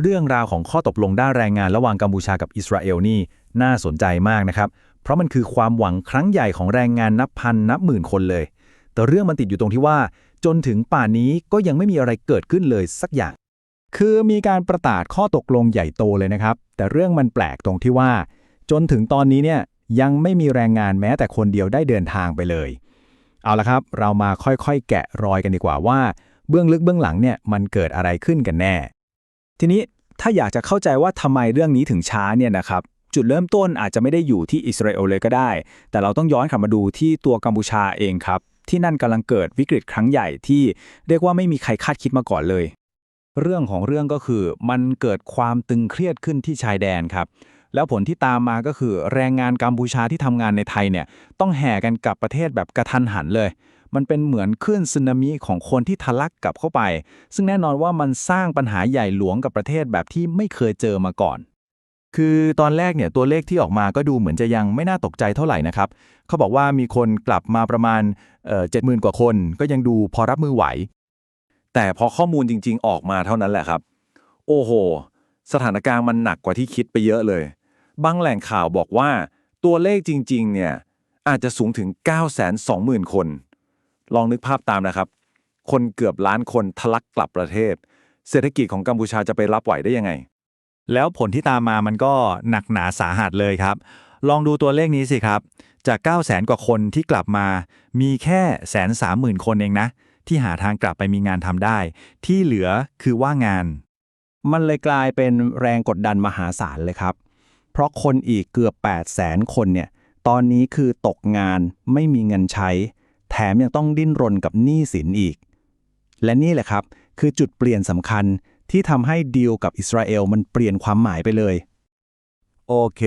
เรื่องราวของข้อตกลงด้านแรงงานระหว่างกัมพูชากับอิสราเอลนี่น่าสนใจมากนะครับ เพราะมันคือความหวังครั้งใหญ่ของแรงงานนับพันนับหมื่นคนเลย แต่เรื่องมันติดอยู่ตรงที่ว่า จนถึงป่านนี้ก็ยังไม่มีอะไรเกิดขึ้นเลยสักอย่าง คือมีการประกาศข้อตกลงใหญ่โตเลยนะครับ แต่เรื่องมันแปลกตรงที่ว่า จนถึงตอนนี้เนี่ยยังไม่มีแรงงานแม้แต่คนเดียวได้เดินทางไปเลย เอาละครับ เรามาค่อยๆ แกะรอยกันดีกว่าว่า เบื้องลึกเบื้องหลังเนี่ยมันเกิดอะไรขึ้นกันแน่ ทีนี้ถ้าอยากจะเข้าใจว่าทำไมเรื่องนี้ถึงช้าเนี่ยนะครับจุดเริ่มต้นอาจจะไม่ได้อยู่ที่อิสราเอลเลยก็ได้ แต่เราต้องย้อนกลับมาดูที่ตัวกัมพูชาเองครับ ที่นั่นกำลังเกิดวิกฤตครั้งใหญ่ที่เรียกว่าไม่มีใครคาดคิดมาก่อนเลย เรื่องของเรื่องก็คือมันเกิดความตึงเครียดขึ้นที่ชายแดนครับ แล้วผลที่ตามมาก็คือ แรงงานกัมพูชาที่ทำงานในไทยเนี่ยต้องแห่กันกลับประเทศแบบกระทันหันเลย มันเป็นเหมือนคลื่นสึนามิของคนที่ทะลักกลับเข้าไป ซึ่งแน่นอนว่ามันสร้างปัญหาใหญ่หลวงกับประเทศแบบที่ไม่เคยเจอมาก่อน คือตอนแรกเนี่ยตัวเลขที่ออกมาก็ดูเหมือนจะยังไม่น่าตกใจเท่าไหร่นะครับ เขาบอกว่ามีคนกลับมาประมาณเจ็ดหมื่นกว่าคน ก็ยังดูพอรับมือไหว แต่พอข้อมูลจริง ๆ ออกมาเท่านั้นแหละครับ โอ้โห สถานการณ์มันหนักกว่าที่คิดไปเยอะเลย บางแหล่งข่าวบอกว่าตัวเลขจริง ๆ เนี่ยอาจจะสูงถึง 920,000 คน ลองนึกภาพตามนะครับ คนเกือบล้านคนทะลักกลับประเทศ เศรษฐกิจของกัมพูชาจะไปรับไหวได้ยังไง แล้วผลที่ตามมามันก็หนักหนาสาหัสเลยครับ ลองดูตัวเลขนี้สิครับ จาก 9 0 0 0 0 0กว่าคนที่กลับมา มีแค่แสนสามหมื่นคนเองนะ ที่หาทางกลับไปมีงานทำได้ ที่เหลือคือว่างงาน มันเลยกลายเป็นแรงกดดันมหาศาลเลยครับ เพราะคนอีกเกือบ8 0 0แสนคนเนี่ยตอนนี้คือตกงานไม่มีเงินใช้ แถมยังต้องดิ้นรนกับหนี้สินอีก และนี่แหละครับ คือจุดเปลี่ยนสำคัญที่ทำให้ดีลกับอิสราเอลมันเปลี่ยนความหมายไปเลย โอเค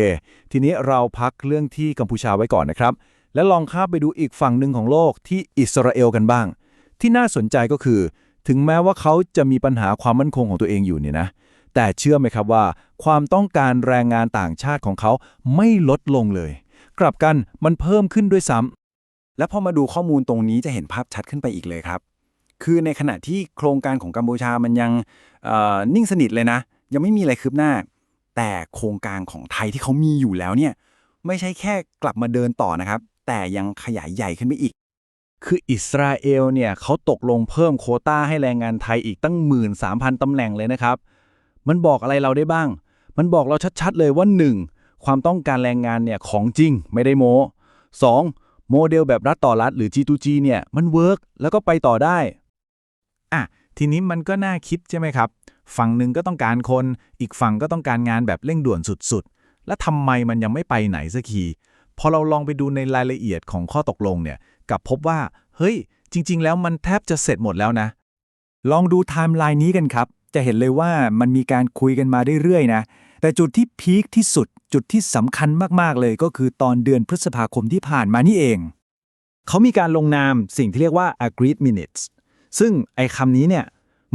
ทีนี้เราพักเรื่องที่กัมพูชาไว้ก่อนนะครับ แล้วลองข้ามไปดูอีกฝั่งหนึ่งของโลกที่อิสราเอลกันบ้าง ที่น่าสนใจก็คือ ถึงแม้ว่าเขาจะมีปัญหาความมั่นคงของตัวเองอยู่เนี่ยนะแต่เชื่อไหมครับว่า ความต้องการแรงงานต่างชาติของเขาไม่ลดลงเลย กลับกันมันเพิ่มขึ้นด้วยซ้ำ และพอมาดูข้อมูลตรงนี้จะเห็นภาพชัดขึ้นไปอีกเลยครับ คือในขณะที่โครงการของกัมพูชามันยังนิ่งสนิทเลยนะ ยังไม่มีอะไรคืบหน้า แต่โครงการของไทยที่เขามีอยู่แล้วเนี่ยไม่ใช่แค่กลับมาเดินต่อนะครับ แต่ยังขยายใหญ่ขึ้นไปอีก คืออิสราเอลเนี่ยเขาตกลงเพิ่มโคต้าให้แรงงานไทยอีกตั้ง 13,000ตำแหน่งเลยนะครับ มันบอกอะไรเราได้บ้าง มันบอกเราชัดๆเลยว่า 1. ความต้องการแรงงานเนี่ยของจริงไม่ได้โม้ 2. โมเดลแบบรัฐต่อรัฐหรือ G2G เนี่ยมันเวิร์กแล้วก็ไปต่อได้อะทีนี้มันก็น่าคิดใช่ไหมครับ ฝั่งหนึ่งก็ต้องการคน อีกฝั่งก็ต้องการงานแบบเร่งด่วนสุดๆ แล้วทำไมมันยังไม่ไปไหนสักทีพอเราลองไปดูในรายละเอียดของข้อตกลงเนี่ยกับพบว่า เฮ้ย จริง ๆ แล้วมันแทบจะเสร็จหมดแล้วนะ ลองดูไทม์ไลน์นี้กันครับ จะเห็นเลยว่ามันมีการคุยกันมาเรื่อยๆนะ แต่จุดที่พีคที่สุด จุดที่สำคัญมาก ๆ เลยก็คือตอนเดือนพฤษภาคมที่ผ่านมานี่เอง เขามีการลงนามสิ่งที่เรียกว่า agreed minutes ซึ่งไอ้คำนี้เนี่ย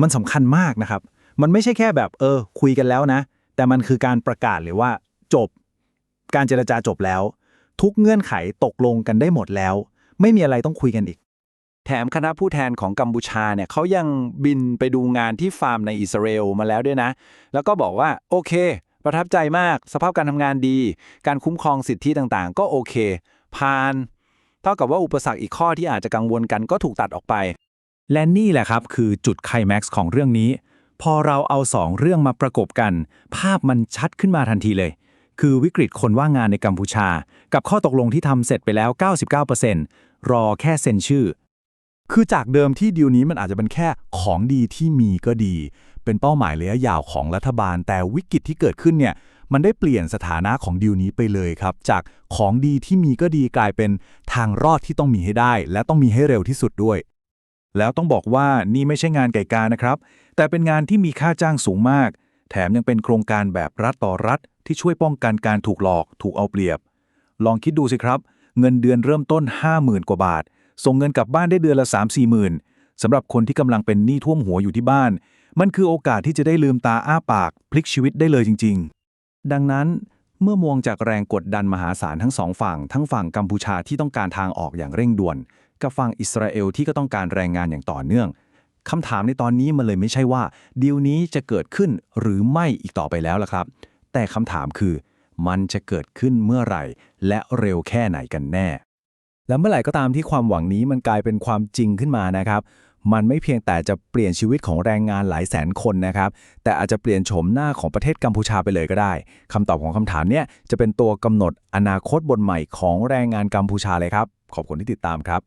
มันสำคัญมากนะครับ มันไม่ใช่แค่แบบเออ คุยกันแล้วนะ แต่มันคือการประกาศเลยว่าจบ การเจรจาจบแล้ว ทุกเงื่อนไขตกลงกันได้หมดแล้ว ไม่มีอะไรต้องคุยกันอีก แถมคณะผู้แทนของกัมพูชาเนี่ยเขายังบินไปดูงานที่ฟาร์มในอิสราเอลมาแล้วด้วยนะ แล้วก็บอกว่าโอเค ประทับใจมาก สภาพการทำงานดี การคุ้มครองสิทธิต่างๆ ก็โอเค ผ่าน เท่ากับว่าอุปสรรคอีกข้อที่อาจจะกังวลกันก็ถูกตัดออกไป และนี่แหละครับ คือจุดไคลแม็กซ์ของเรื่องนี้ พอเราเอาสองเรื่องมาประกบกัน ภาพมันชัดขึ้นมาทันทีเลย คือวิกฤตคนว่างงานในกัมพูชา กับข้อตกลงที่ทำเสร็จไปแล้ว 99%รอแค่เซ็นชื่อ คือจากเดิมที่ดีลนี้มันอาจจะเป็นแค่ของดีที่มีก็ดี เป็นเป้าหมายระยะยาวของรัฐบาล แต่วิกฤตที่เกิดขึ้นเนี่ยมันได้เปลี่ยนสถานะของดีลนี้ไปเลยครับ จากของดีที่มีก็ดีกลายเป็นทางรอดที่ต้องมีให้ได้ และต้องมีให้เร็วที่สุดด้วย แล้วต้องบอกว่านี่ไม่ใช่งานไก่กานะครับ แต่เป็นงานที่มีค่าจ้างสูงมาก แถมยังเป็นโครงการแบบรัฐต่อรัฐ ที่ช่วยป้องกันการถูกหลอก ถูกเอาเปรียบ ลองคิดดูสิครับ เงินเดือนเริ่มต้น 50,000 กว่าบาทส่งเงินกลับบ้านได้เดือนละ 3-4หมื่นสำหรับคนที่กำลังเป็นหนี้ท่วมหัวอยู่ที่บ้าน มันคือโอกาสที่จะได้ลืมตาอ้าปากพลิกชีวิตได้เลยจริง ๆ ดังนั้นเมื่อมองจากแรงกดดันมหาศาลทั้งสองฝั่ง ทั้งฝั่งกัมพูชาที่ต้องการทางออกอย่างเร่งด่วน กับฝั่งอิสราเอลที่ก็ต้องการแรงงานอย่างต่อเนื่องคำถามในตอนนี้มันเลยไม่ใช่ว่าดีลนี้จะเกิดขึ้นหรือไม่อีกต่อไปแล้วล่ะครับ แต่คำถามคือ มันจะเกิดขึ้นเมื่อไหร่ และเร็วแค่ไหนกันแน่ แล้วเมื่อไหร่ก็ตามที่ความหวังนี้มันกลายเป็นความจริงขึ้นมานะครับ มันไม่เพียงแต่จะเปลี่ยนชีวิตของแรงงานหลายแสนคนนะครับ แต่อาจจะเปลี่ยนโฉมหน้าของประเทศกัมพูชาไปเลยก็ได้คำตอบของคำถามเนี้ยจะเป็นตัวกำหนดอนาคตบนใหม่ของแรงงานกัมพูชาเลยครับ ขอบคุณที่ติดตามครับ